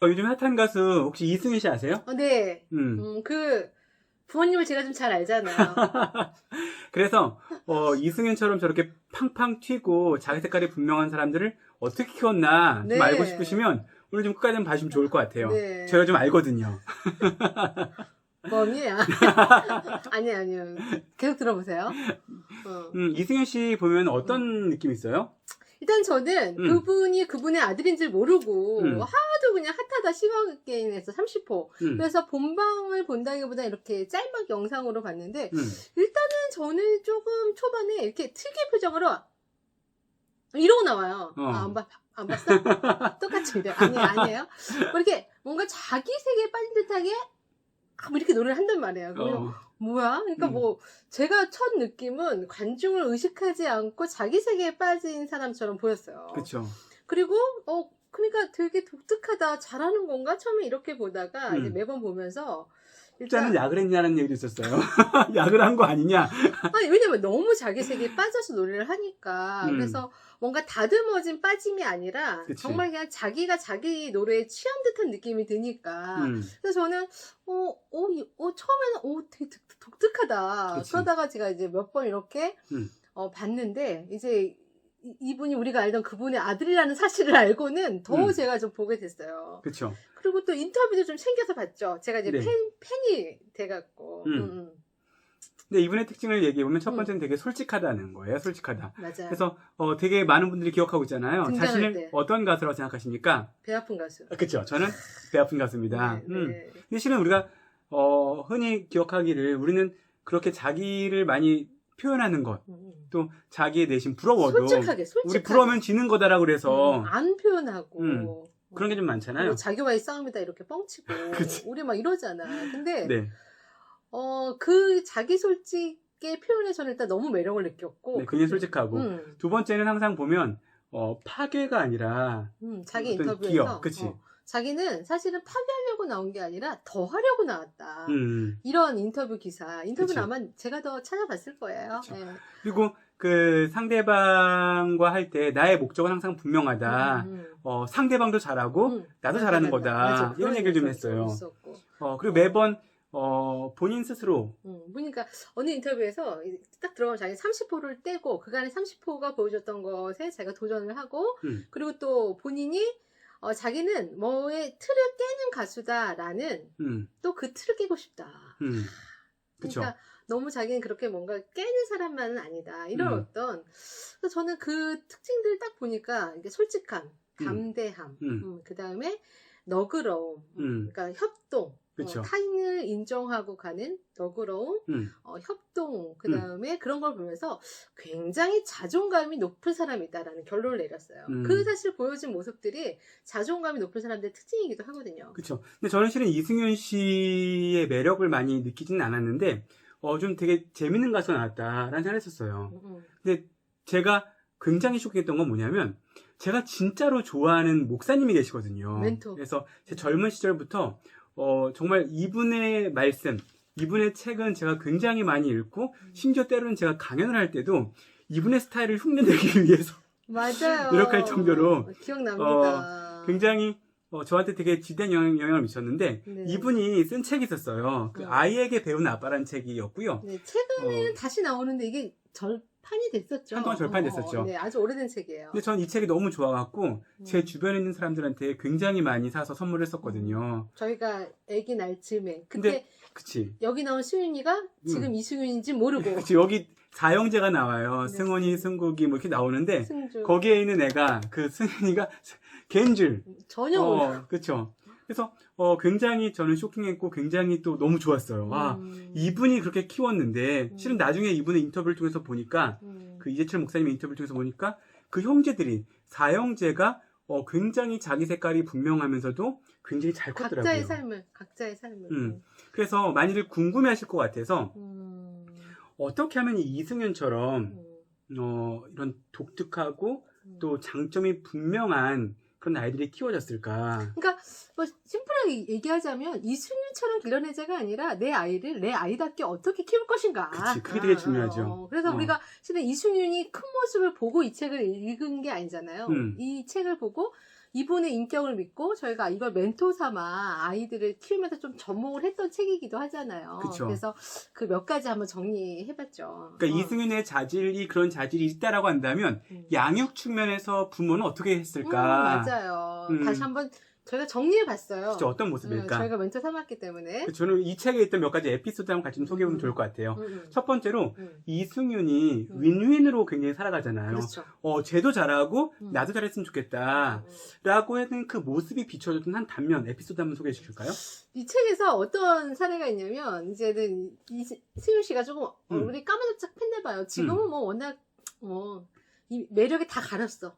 어, 요즘 핫한 가수 혹시 이승윤 씨 아세요? 어, 네. 음. 음, 그 부모님을 제가 좀 잘 알잖아요. 그래서 어, 이승윤처럼 저렇게 팡팡 튀고 자기 색깔이 분명한 사람들을 어떻게 키웠나 좀 네. 알고 싶으시면 오늘 좀 끝까지 한번 봐주시면 좋을 것 같아요. 네. 제가 좀 알거든요. 멍이야. 아니 아니요. 계속 들어보세요. 어. 음, 이승윤 씨 보면 어떤 느낌 있어요? 일단 저는 음. 그분이 그분의 아들인 줄 모르고 음. 하도 그냥 핫하다 시각게임에서 30호. 음, 그래서 본방을 본다기보다 이렇게 짤막 영상으로 봤는데 음, 일단은 저는 조금 초반에 이렇게 특이 표정으로 이러고 나와요. 어. 아, 안, 봤어? 똑같이 이래. 아니, 아니에요. 뭐 이렇게 뭔가 자기 세계에 빠진 듯하게 이렇게 노래를 한단 말이에요. 어, 뭐야? 그러니까 음. 뭐 제가 첫 느낌은 관중을 의식하지 않고 자기 세계에 빠진 사람처럼 보였어요. 그쵸. 그리고 어 그러니까 되게 독특하다 잘하는 건가 처음에 이렇게 보다가 음. 이제 매번 보면서 일단은 일단 약을 했냐는 얘기도 있었어요. 약을 한 거 아니냐? 아니 왜냐면 너무 자기 세계에 빠져서 노래를 하니까 음. 그래서 뭔가 다듬어진 빠짐이 아니라 그치. 정말 그냥 자기가 자기 노래에 취한 듯한 느낌이 드니까 음, 그래서 저는 어, 어, 이- 어, 처음에는 어, 되게 독- 독특하다. 그치. 그러다가 제가 이제 몇 번 이렇게 음. 어, 봤는데 이제 이- 이분이 우리가 알던 그분의 아들이라는 사실을 알고는 더 음. 제가 좀 보게 됐어요. 그쵸. 그리고 또 인터뷰도 좀 챙겨서 봤죠. 제가 이제 네. 팬, 팬이 돼갖고. 음. 음, 음. 근데 이분의 특징을 얘기해보면 첫 음. 번째는 되게 솔직하다는 거예요. 솔직하다. 맞아요. 그래서 어, 되게 많은 분들이 기억하고 있잖아요. 자신을 때. 어떤 가수라고 생각하십니까? 배 아픈 가수. 아, 그쵸. 저는 배 아픈 가수입니다. 네, 음. 네. 근데 실은 우리가 어, 흔히 기억하기를 우리는 그렇게 자기를 많이 표현하는 것, 음, 음. 또 자기의 내심 부러워도 솔직하게, 솔직하게. 우리 부러우면 지는 거다라고 그래서 음, 안 표현하고. 음. 그런 게 좀 많잖아요. 뭐 자기와의 싸움이다 이렇게 뻥치고. 우리 막 이러잖아. 근데 네, 어그 자기 솔직의 표현에 저는 일단 너무 매력을 느꼈고 네, 굉장히 솔직하고 음, 두 번째는 항상 보면 어, 파괴가 아니라 음, 자기 인터뷰에서 기억, 그치. 어, 자기는 사실은 파괴하려고 나온 게 아니라 더 하려고 나왔다. 음, 이런 인터뷰 기사. 인터뷰는 그치. 아마 제가 더 찾아봤을 거예요. 그쵸. 네. 그리고 그 상대방과 할 때 나의 목적은 항상 분명하다. 음, 음, 어, 상대방도 잘하고 음. 나도 잘하는. 거다. 맞아. 이런 얘기를 좀 했어요. 있었고. 어, 그리고 매번 어, 본인 스스로 음, 보니까 어느 인터뷰에서 이딱 들어가면 자기 30호를 떼고 그간의 30호가 보여줬던 것에 자기가 도전을 하고 음. 그리고 또 본인이 어, 자기는 뭐의 틀을 깨는 가수다라는 음, 또 그 틀을 깨고 싶다. 음, 그쵸. 그러니까 너무 자기는 그렇게 뭔가 깨는 사람만은 아니다. 이런 음. 어떤 그래서 저는 그 특징들 딱 보니까 이게 솔직함, 담대함, 음. 그 다음에 너그러움, 음. 그러니까 협동, 그쵸. 어, 타인을 인정하고 가는 너그러움, 음, 어, 협동, 그 다음에 그런 걸 보면서 굉장히 자존감이 높은 사람이다라는 결론을 내렸어요. 음. 그 사실 보여진 모습들이 자존감이 높은 사람들의 특징이기도 하거든요. 그쵸. 근데 저는 실은 이승윤 씨의 매력을 많이 느끼지는 않았는데, 어, 좀 되게 재밌는 가수가 나왔다라는 생각을 했었어요. 음, 음. 근데 제가 굉장히 쇼킹했던 건 뭐냐면, 제가 진짜로 좋아하는 목사님이 계시거든요. 멘토. 그래서 제 젊은 시절부터, 어, 정말 이분의 말씀, 이분의 책은 제가 굉장히 많이 읽고, 음. 심지어 때로는 제가 강연을 할 때도 이분의 스타일을 흉내내기 위해서 맞아요. 노력할 정도로, 어, 기억납니다. 굉장히 어, 저한테 되게 지대한 영향, 영향을 미쳤는데 네. 이분이 쓴 책이 있었어요. 그 음. 아이에게 배운 아빠라는 책이었고요. 네, 최근에는 어. 다시 나오는데 이게 절판이 됐었죠. 한동안 절판이 어, 됐었죠. 네, 아주 오래된 책이에요. 근데 전 이 책이 너무 좋아갖고 제 음. 주변에 있는 사람들한테 굉장히 많이 사서 선물을 했었거든요. 저희가 아기 날 즈음에 근데 그치. 여기 나온 수윤이가 지금 음. 이수윤인지 모르고 그치. 여기 사형제가 나와요. 네. 승훈이, 승국이 뭐 이렇게 나오는데 승주 거기에 있는 애가 그 승훈이가 걘 줄. 전혀 어, 그쵸. 그래서 어, 굉장히 저는 쇼킹했고 굉장히 또 너무 좋았어요. 와, 음. 이분이 그렇게 키웠는데 음. 실은 나중에 이분의 인터뷰를 통해서 보니까 음. 그 이재철 목사님의 인터뷰를 통해서 보니까 그 형제들이 사형제가 어, 굉장히 자기 색깔이 분명하면서도 굉장히 잘 컸더라고요. 각자의 삶을 각자의 삶을 음. 그래서 많이들 궁금해하실 것 같아서 음. 어떻게 하면 이 이승윤처럼 음. 어, 이런 독특하고 음. 또 장점이 분명한 그런 아이들이 키워졌을까? 그러니까 뭐 심플하게 얘기하자면 이수윤처럼 길러내자가 아니라 내 아이를 내 아이답게 어떻게 키울 것인가. 그치, 그게 되게 중요하죠. 어, 그래서 어. 우리가 실은 이수윤이 큰 모습을 보고 이 책을 읽은 게 아니잖아요. 음. 이 책을 보고 이분의 인격을 믿고 저희가 이걸 멘토 삼아 아이들을 키우면서 좀 접목을 했던 책이기도 하잖아요. 그쵸. 래서 그 몇 가지 한번 정리해봤죠. 그러니까 어. 이승윤의 자질이 그런 자질이 있다라고 한다면 음. 양육 측면에서 부모는 어떻게 음, 했을까? 맞아요. 음. 다시 한번 저희가 정리해봤어요. 진짜 어떤 음, 모습일까? 저희가 멘토 삼았기 때문에. 저는 이 책에 있던 몇 가지 에피소드 한번 같이 좀 소개해보면 음. 좋을 것 같아요. 음, 음. 첫 번째로 음. 이승윤이 음. 윈윈으로 굉장히 살아가잖아요. 그렇죠. 어, 쟤도 잘하고 음. 나도 잘했으면 좋겠다. 음. 라고 하는 그 모습이 비춰졌던 한 단면 에피소드 한번 소개해 주실까요? 이 책에서 어떤 사례가 있냐면 이제는 이승윤 씨가 조금 음. 얼굴이 까마득했나 봐요. 지금은 뭐 워낙 어, 이 매력이 다 가렸어.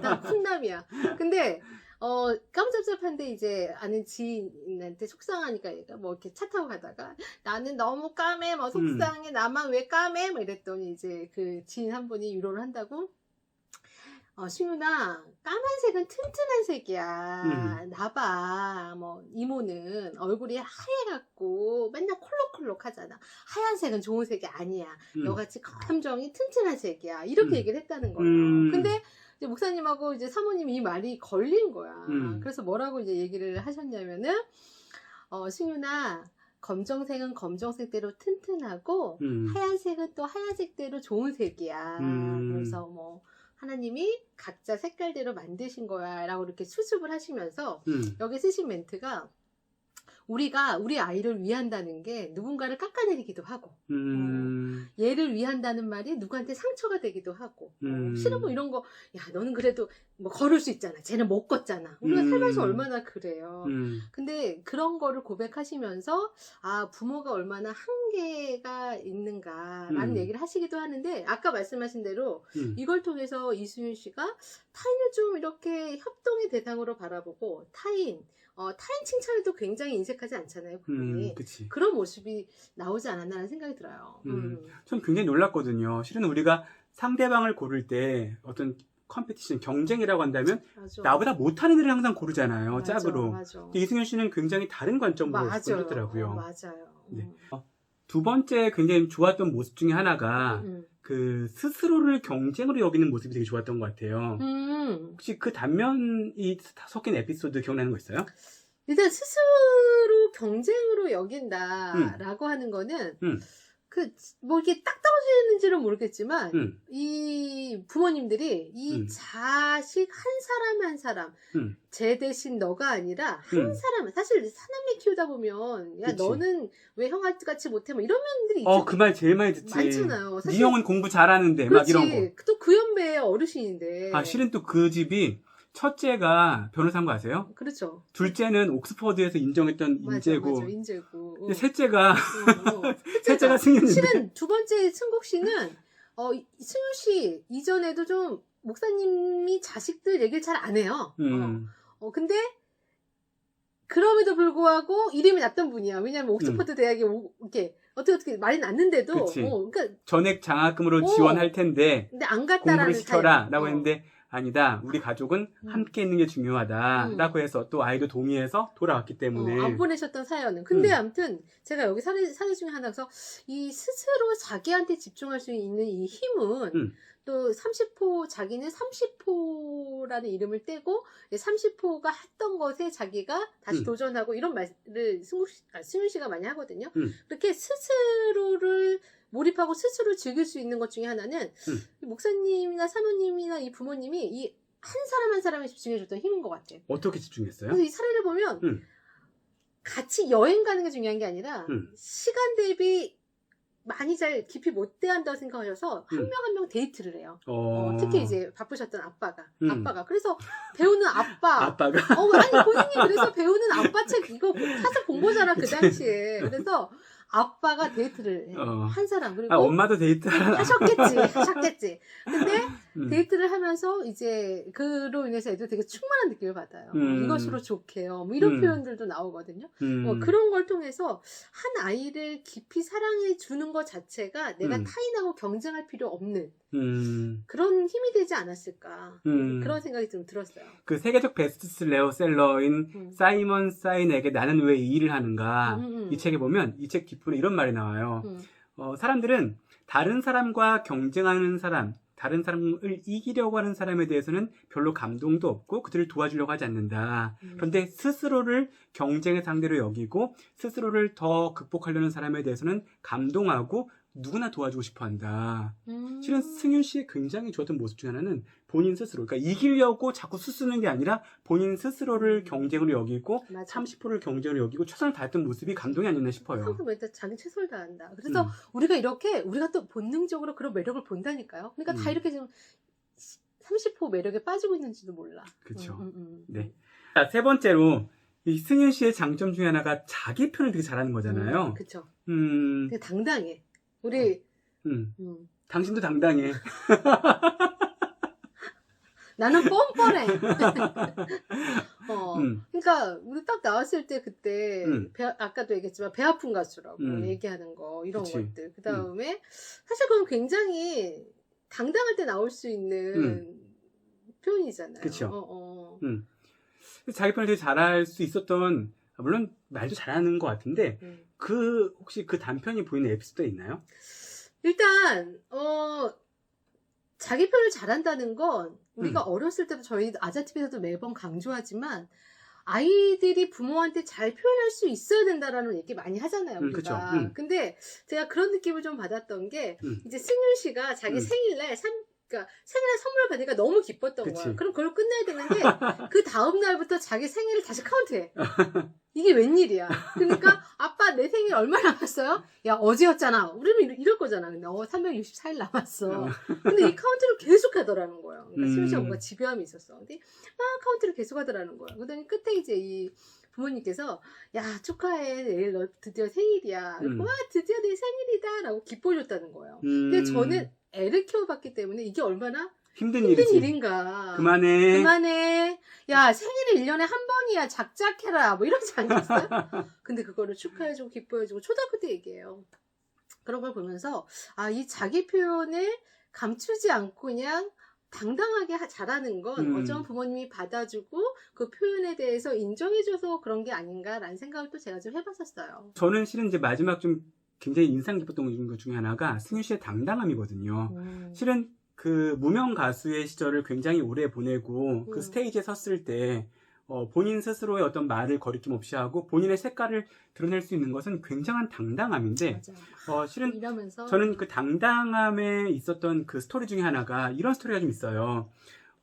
난 훈남이야. 근데 어 깜짝잡한데 이제 아는 지인한테 속상하니까 얘가 뭐 이렇게 차 타고 가다가 나는 너무 까매 뭐 속상해 나만 왜 까매 뭐 이랬더니 이제 그 지인 한 분이 위로를 한다고 어, 승윤아, 까만색은 튼튼한 색이야. 나봐. 뭐, 이모는 얼굴이 하얘갖고 맨날 콜록콜록 하잖아. 하얀색은 좋은 색이 아니야. 음. 너같이 감정이 튼튼한 색이야. 이렇게 음. 얘기를 했다는 거예요. 음. 근데 이제 목사님하고 이제 사모님이 이 말이 걸린 거야. 음. 그래서 뭐라고 이제 얘기를 하셨냐면은, 어, 승윤아, 검정색은 검정색대로 튼튼하고, 음. 하얀색은 또 하얀색대로 좋은 색이야. 음. 그래서 뭐 하나님이 각자 색깔대로 만드신 거야라고 이렇게 수습을 하시면서 음. 여기 쓰신 멘트가 우리가 우리 아이를 위한다는 게 누군가를 깎아내리기도 하고 음. 얘를 위한다는 말이 누구한테 상처가 되기도 하고 음. 어, 싫은 뭐 이런 거 야 너는 그래도 뭐 걸을 수 있잖아 쟤는 못 걷잖아 우리가 음. 살면서 얼마나 그래요 음. 근데 그런 거를 고백하시면서 아 부모가 얼마나 한계가 있는가라는 음. 얘기를 하시기도 하는데 아까 말씀하신 대로 음. 이걸 통해서 이수윤 씨가 타인을 좀 이렇게 협동의 대상으로 바라보고 타인 어, 타인 칭찬에도 굉장히 인색하지 않잖아요 그분이 음. 그치. 그런 모습이 나오지 않았나라는 생각이 들어요. 음. 음. 전 굉장히 놀랐거든요. 실은 우리가 상대방을 고를 때 어떤 컴페티션, 경쟁이라고 한다면 맞아. 나보다 못하는 애를 항상 고르잖아요. 맞아, 짝으로. 맞아. 이승현 씨는 굉장히 다른 관점으로. 보셨더라고요. 어, 맞아요. 네. 음. 어, 두 번째 굉장히 좋았던 모습 중에 하나가 음. 그 스스로를 경쟁으로 여기는 모습이 되게 좋았던 것 같아요. 음. 혹시 그 단면이 섞인 에피소드 기억나는 거 있어요? 일단 스스로 경쟁으로 여긴다라고 하는 거는 음. 그 뭐 이렇게 딱 떨어지는지는 모르겠지만 음. 이 부모님들이 이 음. 자식 한 사람 한 사람 음. 제 대신 너가 아니라 한 음. 사람 사실 사남매 키우다 보면 야 그치. 너는 왜 형같이 못해 뭐 이런 면들이 어, 그 말 제일 많이 듣지. 많잖아요. 네 형은 공부 잘하는데, 막 그렇지. 이런 거. 또 그 연배의 어르신인데. 아, 실은 또 그 집이 첫째가 변호사인 거 아세요? 그렇죠. 둘째는 옥스퍼드에서 인정했던 인재고, 맞아, 인재고. 근데 셋째가, 어, 어. 셋째가 승윤인데. 실은 두 번째 승국 씨는 어 이- 승윤 씨 이전에도 좀 목사님이 자식들 얘기를 잘 안 해요. 음, 어, 어, 근데 그럼에도 불구하고 이름이 났던 분이야. 왜냐하면 음. 옥스퍼드 대학에 오- 이렇게 어떻게 어떻게 말이 났는데도 그치. 어, 그러니까 전액 장학금으로 오. 지원할 텐데, 근데 안 갔다라는 공부를 시켜라. 라고 어. 했는데, 아니다. 우리 가족은 음. 함께 있는 게 중요하다. 음. 라고 해서 또 아이도 동의해서 돌아왔기 때문에. 어, 안 보내셨던 사연은. 근데 음. 아무튼 제가 여기 사례, 사례 중에 하나서 이 스스로 자기한테 집중할 수 있는 이 힘은 음. 또 30호 자기는 30호라는 이름을 떼고 30호가 했던 것에 자기가 다시 음. 도전하고 이런 말을 승우 씨, 아, 승윤 씨가 많이 하거든요. 음. 그렇게 스스로를 몰입하고 스스로 즐길 수 있는 것 중에 하나는 음. 이 목사님이나 사모님이나 이 부모님이 이 한 사람 한 사람에 집중해줬던 힘인 것 같아요. 어떻게 집중했어요? 그래서 이 사례를 보면 음. 같이 여행 가는 게 중요한 게 아니라 음. 시간 대비 많이 잘 깊이 못 대한다고 생각하셔서 한 음. 명한명 데이트를 해요. 어, 어, 특히 이제 바쁘셨던 아빠가 음. 아빠가 그래서 배우는 아빠 아빠가. 어 아니 본인이 그래서 배우는 아빠 책 이거 사서 본 거잖아 그. 당시에 그래서 아빠가 데이트를 해. 어. 한 사람 그리고 아, 엄마도 데이트하라. 하셨겠지 하셨겠지 근데 음. 데이트를 하면서 이제 그로 인해서 애들 되게 충만한 느낌을 받아요. 음. 이것으로 좋게요. 뭐 이런 음. 표현들도 나오거든요. 음. 뭐 그런 걸 통해서 한 아이를 깊이 사랑해 주는 것 자체가 내가 음. 타인하고 경쟁할 필요 없는 음. 그런 힘이 되지 않았을까. 음. 그런 생각이 좀 들었어요. 그 세계적 베스트셀러인 음. 사이먼 사인에게 나는 왜 이 일을 하는가 음, 음. 이 책에 보면 이책 뒷부분에 이런 말이 나와요. 음. 어, 사람들은 다른 사람과 경쟁하는 사람, 다른 사람을 이기려고 하는 사람에 대해서는 별로 감동도 없고 그들을 도와주려고 하지 않는다. 음. 그런데 스스로를 경쟁의 상대로 여기고 스스로를 더 극복하려는 사람에 대해서는 감동하고 누구나 도와주고 싶어 한다. 음. 실은 승윤 씨의 굉장히 좋았던 모습 중 하나는 본인 스스로, 그러니까 이기려고 자꾸 수쓰는 게 아니라 본인 스스로를 경쟁으로 여기고 음. 맞아. 30%를 경쟁으로 여기고 최선을 다했던 모습이 감동이 아니었나 싶어요. 항상 일단 자기 최선을 다한다. 그래서 음. 우리가 이렇게 우리가 또 본능적으로 그런 매력을 본다니까요. 그러니까 다 음. 이렇게 지금 30% 매력에 빠지고 있는지도 몰라. 그쵸. 음, 음, 음. 네. 자, 세 번째로 이 승윤 씨의 장점 중에 하나가 자기 표현을 되게 잘하는 음, 거잖아요. 그쵸. 음, 되게 당당해. 우리 음. 음. 당신도 당당해. 나는 뻔뻔해. 어. 음, 그러니까 우리 딱 나왔을 때 그때 음. 배, 아까도 얘기했지만 배 아픈 가수라고 음. 얘기하는 거 이런 그치. 것들 그 다음에 사실 그건 굉장히 당당할 때 나올 수 있는 표현이잖아요. 음. 그쵸. 어, 어. 음. 자기 표현을 되게 잘할 수 있었던, 아, 물론 말도 잘하는 것 같은데, 음. 그, 혹시 그 단편이 보이는 에피소드 있나요? 일단 어 자기 표현을 잘한다는 건 우리가 음. 어렸을 때도 저희 아자TV에서도 매번 강조하지만 아이들이 부모한테 잘 표현할 수 있어야 된다라는 얘기 많이 하잖아요. 음, 우리가. 그쵸. 음. 근데 제가 그런 느낌을 좀 받았던 게 음. 이제 승윤 씨가 자기 음. 생일날 삼 그러니까 생일날 선물 받으니까 너무 기뻤던 그치. 거야. 그럼 그걸 끝내야 되는데 그 다음 날부터 자기 생일을 다시 카운트해. 이게 웬일이야. 그러니까 아빠 내 생일 얼마 남았어요? 야 어제였잖아. 우리는 이럴, 거잖아. 근데 어 364일 남았어. 근데 이 카운트를 계속 하더라는 거예요. 그러니까 음. 수현 씨가 뭔가 집요함이 있었어. 근데 막 카운트를 계속 하더라는 거야. 그러더니 끝에 이제 이 부모님께서 야 축하해 내일 너 드디어 생일이야. 음. 와 드디어 내 생일이다라고 기뻐해줬다는 거예요. 음, 근데 저는 애를 키워봤기 때문에 이게 얼마나 힘든, 힘든 일이지. 일인가. 그만해. 그만해. 야, 생일은 1년에 한 번이야. 작작해라. 뭐 이러지 않겠어요? 근데 그거를 축하해주고 기뻐해주고 초등학교 때 얘기해요. 그런 걸 보면서 아, 이 자기 표현을 감추지 않고 그냥 당당하게 하- 잘하는 건 음. 어쩌면 부모님이 받아주고 그 표현에 대해서 인정해줘서 그런 게 아닌가라는 생각을 또 제가 좀 해봤었어요. 저는 실은 이제 마지막 좀 굉장히 인상 깊었던 것 중에 하나가 승윤 씨의 당당함이거든요. 음. 실은 그 무명 가수의 시절을 굉장히 오래 보내고 그 음. 스테이지에 섰을 때 어, 본인 스스로의 어떤 말을 거리낌 없이 하고 본인의 색깔을 드러낼 수 있는 것은 굉장한 당당함인데. 어, 실은 이러면서 저는 그 당당함에 있었던 그 스토리 중에 하나가 이런 스토리가 좀 있어요.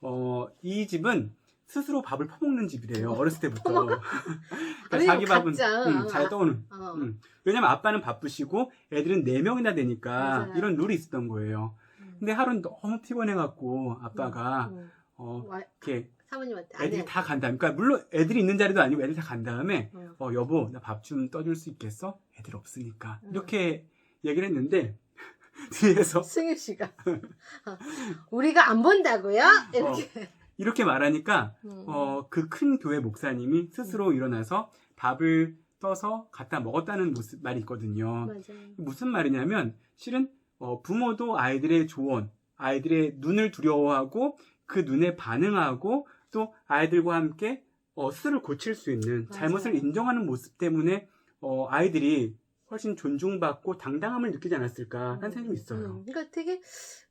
어, 이 집은 스스로 밥을 퍼먹는 집이래요. 어렸을 때부터. 그러니까 아니, 자기 밥은 각자. 음, 잘 떠오는. 어. 음. 왜냐면 아빠는 바쁘시고 애들은 4명이나 되니까 맞아요. 이런 룰이 있었던 거예요. 음. 근데 하루는 너무 피곤해갖고 아빠가 음. 어, 와- 이렇게 사모님한테 애들이. 다간 다음에, 그러니까 물론 애들이 있는 자리도 아니고 애들이 다간 다음에 어. 어, 여보, 나 밥 좀 떠줄 수 있겠어? 애들 없으니까. 음. 이렇게 얘기를 했는데, 뒤에서 승유 씨가 어, 우리가 안 본다고요? 이렇게 이렇게 말하니까, 음. 어, 그 큰 교회 목사님이 스스로 일어나서 밥을 떠서 갖다 먹었다는 모습, 말이 있거든요. 맞아요. 무슨 말이냐면, 실은, 어, 부모도 아이들의 조언, 아이들의 눈을 두려워하고, 그 눈에 반응하고, 또 아이들과 함께, 어, 스스로 고칠 수 있는, 맞아요. 잘못을 인정하는 모습 때문에, 어, 아이들이 훨씬 존중받고 당당함을 느끼지 않았을까 하는 생각이 있어요. 음, 그러니까 되게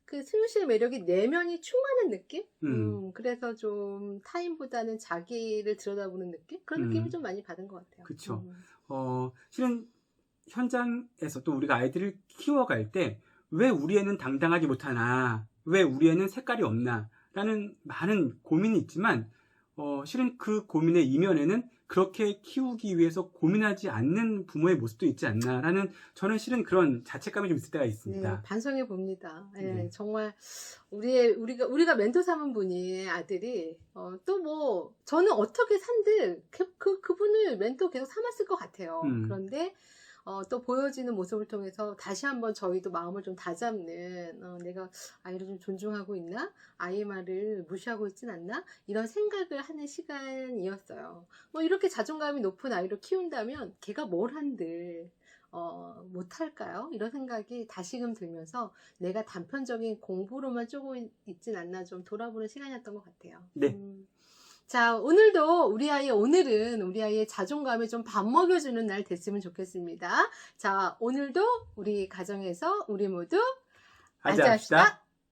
그 승유 씨의 매력이 내면이 충만한 느낌? 음. 음, 그래서 좀 타인보다는 자기를 들여다보는 느낌? 그런 음. 느낌을 좀 많이 받은 것 같아요. 그쵸. 음. 어, 실은 현장에서 또 우리가 아이들을 키워갈 때 왜 우리 애는 당당하지 못하나, 왜 우리 애는 색깔이 없나, 라는 많은 고민이 있지만, 어, 실은 그 고민의 이면에는 그렇게 키우기 위해서 고민하지 않는 부모의 모습도 있지 않나라는 저는 실은 그런 자책감이 좀 있을 때가 네, 있습니다. 반성해 봅니다. 예, 네. 정말 우리의 우리가 우리가 멘토 삼은 분이 아들이 어, 또뭐 저는 어떻게 산들 그, 그 그분을 멘토 계속 삼았을 것 같아요. 음. 그런데 어, 또 보여지는 모습을 통해서 다시 한번 저희도 마음을 좀 다잡는 어, 내가 아이를 좀 존중하고 있나 아이의 말을 무시하고 있진 않나 이런 생각을 하는 시간이었어요. 뭐 이렇게 자존감이 높은 아이를 키운다면 걔가 뭘 한들 어, 못할까요? 이런 생각이 다시금 들면서 내가 단편적인 공부로만 쪼고 있- 있진 않나 좀 돌아보는 시간이었던 것 같아요. 네. 음. 자, 오늘도 우리 아이, 오늘은 우리 아이의 자존감에 좀 밥 먹여주는 날 됐으면 좋겠습니다. 자, 오늘도 우리 가정에서 우리 모두 하자 합시다.